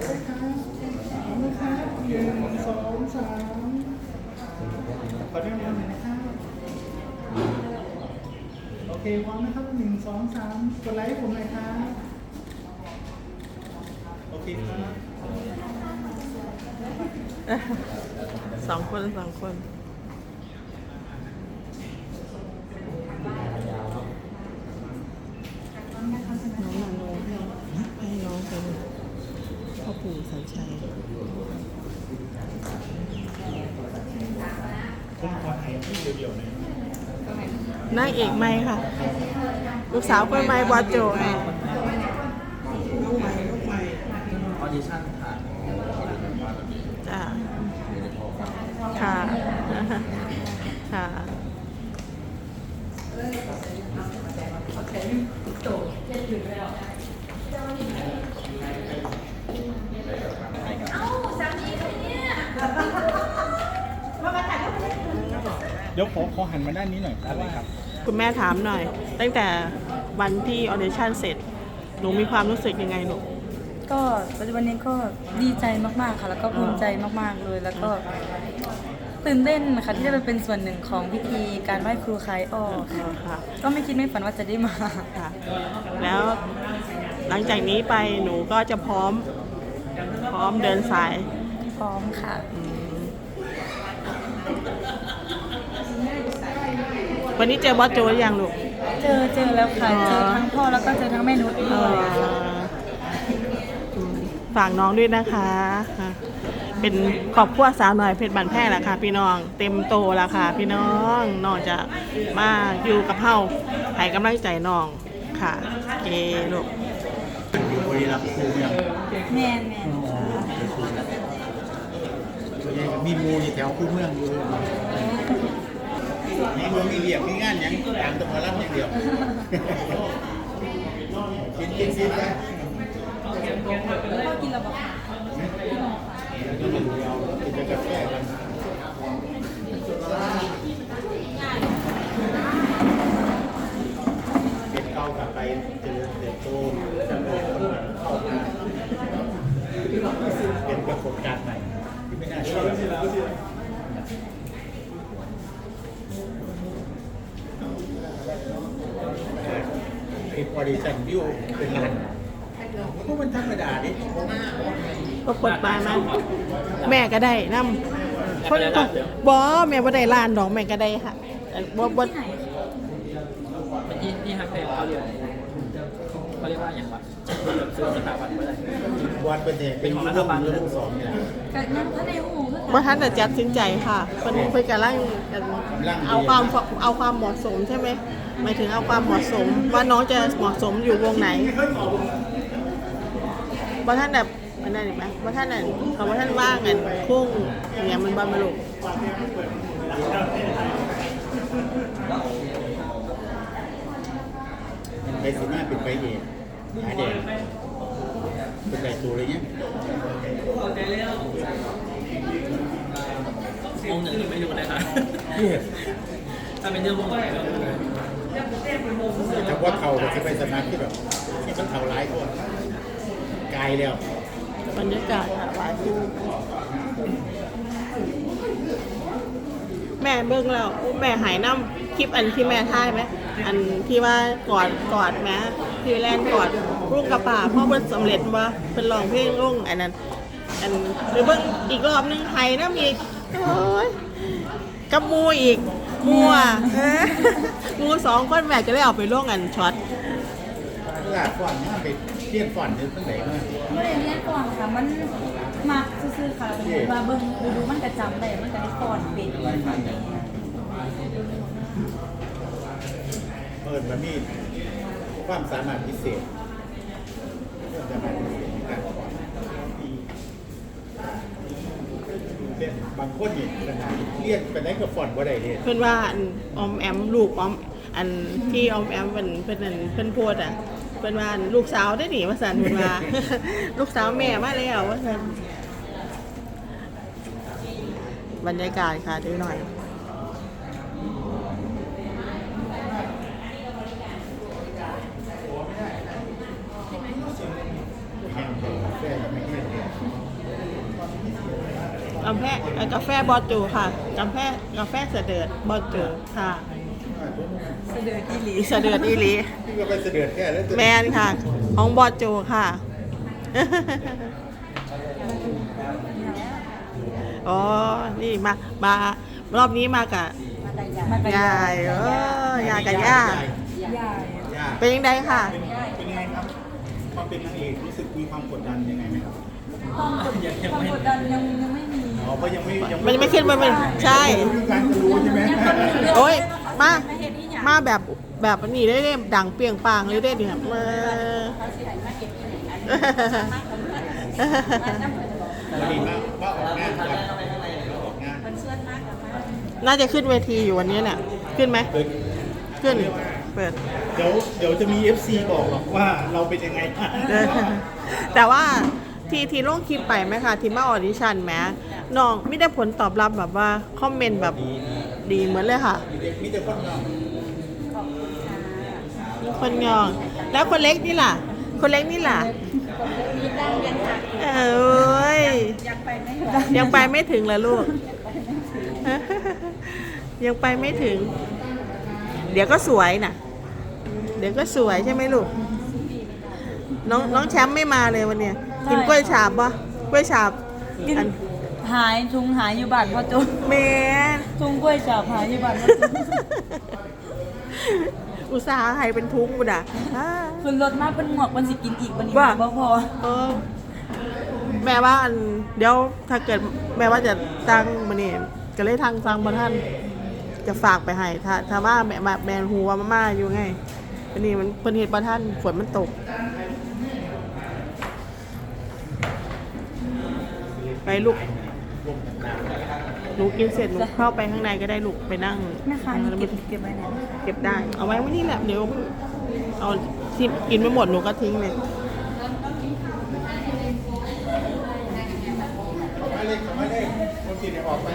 หนึ่งสองสามขอเริ่มต้นเลยนะครับ โอเคพร้อมนะครับหนึ่งสองสามกดไลค์ให้ผมหน่อยครับโอเคครับ สองคนสองคนองนาโนให้ให้น้องเป็นพ่อปู่สัญชัย ผมขอถ่ายที่เดียวๆห น่อยนางเอกไม่ค่ะ ลูกสาวคนไม่บอโจค่ะลูกใหม่ลูกใหม่ออดิชั่นผ่านจ้าค่ะ ค่ะเจ็ดี๋ยว ขอขอหันมาด้านนี้หน่อยเพราะว่าคุณแม่ถามหน่อย ตั้งแต่วันที่ออเดชั่นเสร็จ หนูมีความรู้สึกยังไงหนู ก็ปัจจุบันนี้ก็ดีใจมากๆค่ะ แล้วก็ภูมิใจมากๆเลย แล้วก็ตื่นเต้นค่ะที่ได้ไปเป็นส่วนหนึ่งของพิธีการไหว้ครูคลายอ้อค่ะค่ะ ก็ไม่คิดไม่ฝันว่าจะได้มาค่ะ แล้วหลังจากนี้ไปหนูก็จะพร้อม พร้อมเดินสาย พร้อมค่ะ วันนี้เจอบอสโจหรือยังลูก เจอเจอแล้วค่ะ อ๋อ เจอทั้งพ่อแล้วก็เจอทั้งแม่นุชเอด้วยอค่ะอืมฝากน้องด้วยนะคะค่ะเป็นครอบครัวสาวหน่อยเพชรบันแพร่ละค่ะ พี่น้องเต็มโตแล้วค่ะ พี่น้องน้องจะมาอยู่กับเฮาให้กำลังใจน้องค่ะเอลูก อยู่บุรีรัมย์ครูเมืองแม่นแม่นค่ะส่วนใหญ่ก็มีหมูอยู่แถวคูเมืองอยู่ ในเมือมีเรียกมีงานอย่างต่างตะวันรับอย่างเดียวกินกินกินไปกินแล้วบอกกินแต่กาแฟกันเป็นเก้ากลับไปเจริญเติบโตจะเป็นคนเหมือนเข้ามาเป็นประสบการณ์ใหม่ที่ไม่น่าเชื่อ เป็นออดิชั่นวิวเป็นล้านพวกมันธรรมดาดิก็เปิดปลายมาแม่ก็ได้น้ำคนก็บอแม่บ่ได้ล้านดอกแม่ก็ได้ค่ะแต่บ่บ่ที่ไหนเป็นที่ที่ฮักเพลงเขาเรียกเขาเรียกว่าอย่างวะซื้อสถาบันไม่ได้วันเป็นเนี่ยเป็นยุครุ่งยุคสองเนี่ยกับนั่นถ้าในหูคือบ่ทันจะจัดสินใจค่ะเพิ่นเพิ่นกำลังเอาความเอาความเหมาะสมใช่ไหมหมายถึงเอาความเหมาะสม ว่าน้องจะเหมาะสมอยู่วงไหนบ่ท่านแบบอันนั้นเห็นไหมบ่ท่านนั่นเขาบ่ท่านว่างกันพุ่งอย่างเงี้ยมันบ่มาลูกไปสีหน้าเป็นไปเอกหาแดง เป็นไก่ตัวเลยเนี่ยวงหนึ่งไม่รู้นะคะที่ถ้าเป็นเรื่องวงไหนก็รู้ถ้าว่าเท่าก็จะไปสมัครที่แบบที่มันเท่าร้ายตัวไกลแล้วบรรยากาศค่ะหลายคู่แม่เบิ่งแล้วแม่หายน้ำคลิปอันที่แม่ถ่ายไหม อันที่ว่ากอดกอดแม่ที่แลนกอด ลูกกระป่าพ่อเพิ่นสำเร็จว่าเป็นร้องเพลงลงอันนั้นอันหรือเบิ่งอีกรอบนึงไทยน้ำอีกโอ้ยกับหมูอีกมัวเอ้ยหมูสองคนแม่ก็เลยเอาไปล่วงอันช็อตลาก่อนมาไปเลี่ยนก่อนนึกตั้งไหนมาไม่ได้เรียนก่อนค่ะมันมักซื่อๆค่ะเป็นมาเบิ่งดูดูมันกระจำได้มันกระได้ก่อนเป็นเปิดมันมีความสามารถพิเศษ บางคนเนี่ยปัญหาเรียกไปได้กับฟอนต์ว่าใดเนี่ยเพื่อนว่าอันอมแอมลูกออม อันที่ออมแอมเป็นเป็นอันเพื่อนโพดอะเพื่อนว่าลูกสาวได้หนีมาสันเพื่อนว่า ลูกสาวแม่มาแล้วว่าสันบรรยากาศค่ะดูหน่อย กาแฟเอ่อกาแฟบอจูค่ะ กาแฟกาแฟเสด็จบอจูค่ะเสด็จอีหลีเสด็จอีหลีพี่ก็ไปเสด็จแค่แล้วแมนค่ะ ของบอจูค่ะอ๋อ นี่มามารอบนี้มากับมากับยายเออยายกับย่ายายย่าเป็นยังไงค่ะ เป็นเป็นยังไงครับความเป็นนางเอกรู้สึกมีความกดดันยังไงไหมครับความกดความกดดันยังยังไม่มีอ๋อเพราะยังไม่ยังมันยังไม่ขึ้นมันเป็นใช่รู้การจะรู้ใช่ไหมโอ้ยมามาแบบแบบนี้ได้เลยดังเปรียงปางเลยได้เนี่ยมาวันนี้มาว่าออกงานก่อนออกงานน่าจะขึ้นเวทีอยู่วันนี้เนี่ย ขึ้นไหมเปิดขึ้น เปิด เดี๋ยวเดี๋ยวจะมี FC บอกหรอกว่าเราเป็นยังไงบ้างเออแต่ว่าทีทีลงคลิปไปไหมคะที่มาออดิชั่นแหมน้องไม่ได้ผลตอบรับแบบว่าคอมเมนต์แบบดีเหมือนเลยค่ะ มีแต่มีแต่คนเราคนยอง แล้วคนเล็กนี่ล่ะ คนเล็กนี่ล่ะเอ้ยยังไปไม่ถึงเหรอลูก ยังไปไม่ถึง เดี๋ยวก็สวยน่ะ เดี๋ยวก็สวยใช่ไหมลูก น้องน้องแชมป์ไม่มาเลยวันเนี้ยกินกล้วยฉาบปะกล้วยฉาบกินอันหายทุงหายอยู่บ้านพ่อโจแมน ทุงกล้วยจับหายอยู่บ้านพ่อโจอุตส่าห์ให้เป็นทุกข์บุดอะอ่าคือรถมาเป็นหมวกมันสิกินอีกวันนี้ว่าบ่พอเออแม่ว่าอันเดี๋ยวถ้าเกิดแม่ว่าจะตั้งมันนี่ก็เลยทางฟังมาท่าน จะฝากไปให้ถ้าถ้าว่าแม่มาแมนหัวมาม่าอยู่ไง วันนี้มันเป็นเหตุประท่านฝนมันตก ไปลูกหนูกินเสร็จหนูเข้าไปข้างในก็ได้ลูกไปนั่งแม่ค้านี่เก็บเก็บไว้ไหนเก็บได้ เอาไว้ไว้นี่แหละ เดี๋ยว เอาที่กินไม่หมดหนูก็ทิ้งเลยไม่เลยไม่เลยคนจีนออกไป